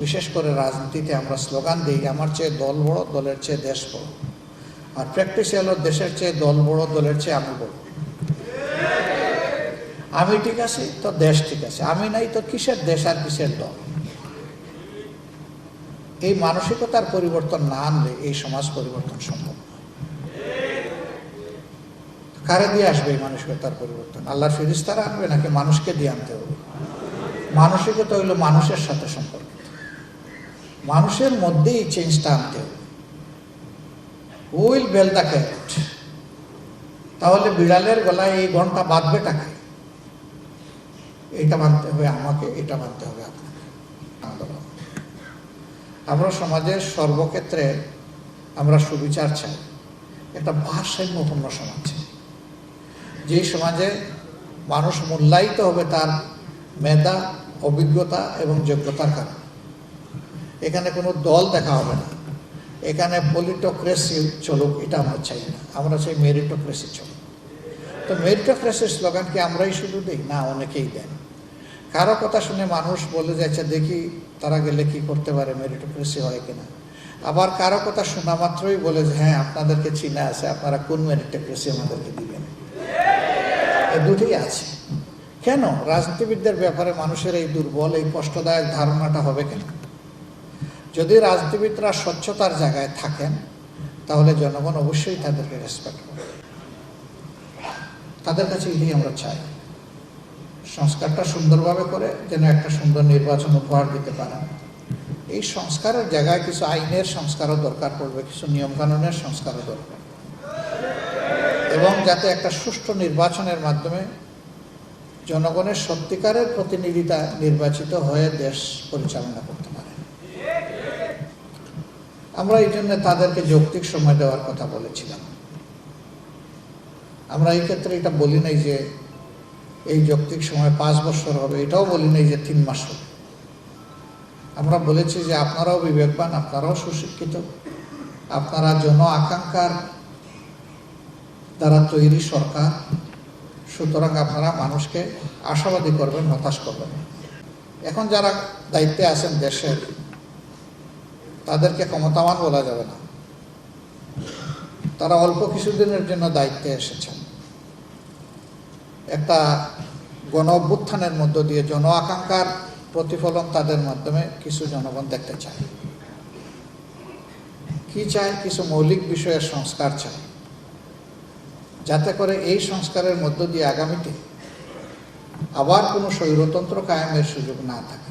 বিশেষ করে রাজনীতিতে আমরা স্লোগান দিই, আমার চেয়ে দল বড়, দলের চেয়ে দেশ বড়। আর প্র্যাকটিস হলো, দেশের চেয়ে দল বড়, দলের চেয়ে আমি বড়। আমি ঠিক আছি, তো দেশ ঠিক আছে। আমি নাই, তো কিসের দেশ আর কিসের দল? এই মানসিকতার পরিবর্তন না আনলে এই সমাজ পরিবর্তন সম্ভব কারে দিয়ে আসবে এই মানসিকতার পরিবর্তন? আল্লাহর ফিরিস্তারা আনবে নাকি মানুষকে দিয়ে আনতে হবে? মানসিকতা হইল মানুষের সাথে সম্পর্কিত মানুষের মধ্যেই চেঞ্জটা আনতে হবে। উইল বেল দ্য ক্যারেট তাহলে বিড়ালের গলায় এই ঘণ্টা বাঁধবে টাকে এটা মানতে হবে আমাকে, এটা মানতে হবে আপনাকে। আমরা সমাজের সর্বক্ষেত্রে আমরা সুবিচার চাই। একটা ভারসাম্যপূর্ণ সমাজ যেই সমাজে মানুষ মূল্যায়িত হবে তার মেধা, অভিজ্ঞতা এবং যোগ্যতার কারণে। এখানে কোনো দল দেখা হবে না। এখানে পলিটোক্রেসি চলুক, এটা আমরা চাই না। আমরা চাই মেরিটোক্রেসি চলুক। তো মেরিটোক্রেসির স্লোগান কি আমরাই শুধু দিই? না, অনেকেই দেন। কারও কথা শুনে মানুষ বলে যাচ্ছে দেখি তারা গেলে কি করতে পারে মেরিটোক্রেসি হয় কিনা? আবার কারও কথা শোনা মাত্রই বলে যে হ্যাঁ আপনাদেরকে চিনা আছে, আপনারা কোন মেরিটোক্রেসি আমাদেরকে দিবেন? এই দুটোই আছে। কেন? রাজনীতিবিদদের ব্যাপারে মানুষের এই দুর্বল, এই কষ্টদায়ক ধারণাটা হবে কেন? যদি রাজনীতিবিদরা স্বচ্ছতার জায়গায় থাকেন, তাহলে জনগণ অবশ্যই তাদেরকে রেসপেক্ট করবে। তাদের কাছে এটাই আমরা চাই। সংস্কারটা সুন্দরভাবে করে যেন একটা সুন্দর নির্বাচন উপহার দিতে পারেন। এই সংস্কারের জায়গায় কিছু আইনের সংস্কারও দরকার পড়বে, কিছু নিয়মকানুনের সংস্কারও দরকার। এবং যাতে একটা সুষ্ঠু নির্বাচনের মাধ্যমে জনগণের সত্যিকারের প্রতিনিধিতা নির্বাচিত হয়ে দেশ পরিচালনা করতে আমরা এই জন্য তাদেরকে যৌক্তিক সময় দেওয়ার কথা বলেছিলাম। আমরা এই ক্ষেত্রে এটা বলি নাই যে এই যৌক্তিক সময় পাঁচ বছর হবে, এটাও বলি নাই যে তিন মাস হবে। আমরা বলেছি যে আপনারাও বিবেকবান, আপনারাও সুশিক্ষিত, আপনারা জন আকাঙ্ক্ষার দ্বারা তৈরি সরকার, সুতরাং আপনারা মানুষকে আশাবাদী করবেন, হতাশ করবেন এখন যারা দায়িত্বে আছেন দেশের তাদেরকে ক্ষমতাবান বলা যাবে না। তারা অল্প কিছুদিনের জন্য দায়িত্বে এসেছেন। একটা গণ অভ্যুত্থানের মধ্য দিয়ে জন আকাঙ্ক্ষার প্রতিফলন তাদের মাধ্যমে কিছু জনগণ দেখতে চায়। কি চায়? কিছু মৌলিক বিষয়ের সংস্কার চায়। যাতে করে এই সংস্কারের মধ্য দিয়ে আগামীতে আবার কোনো স্বৈরতন্ত্র কায়েমের সুযোগ না থাকে।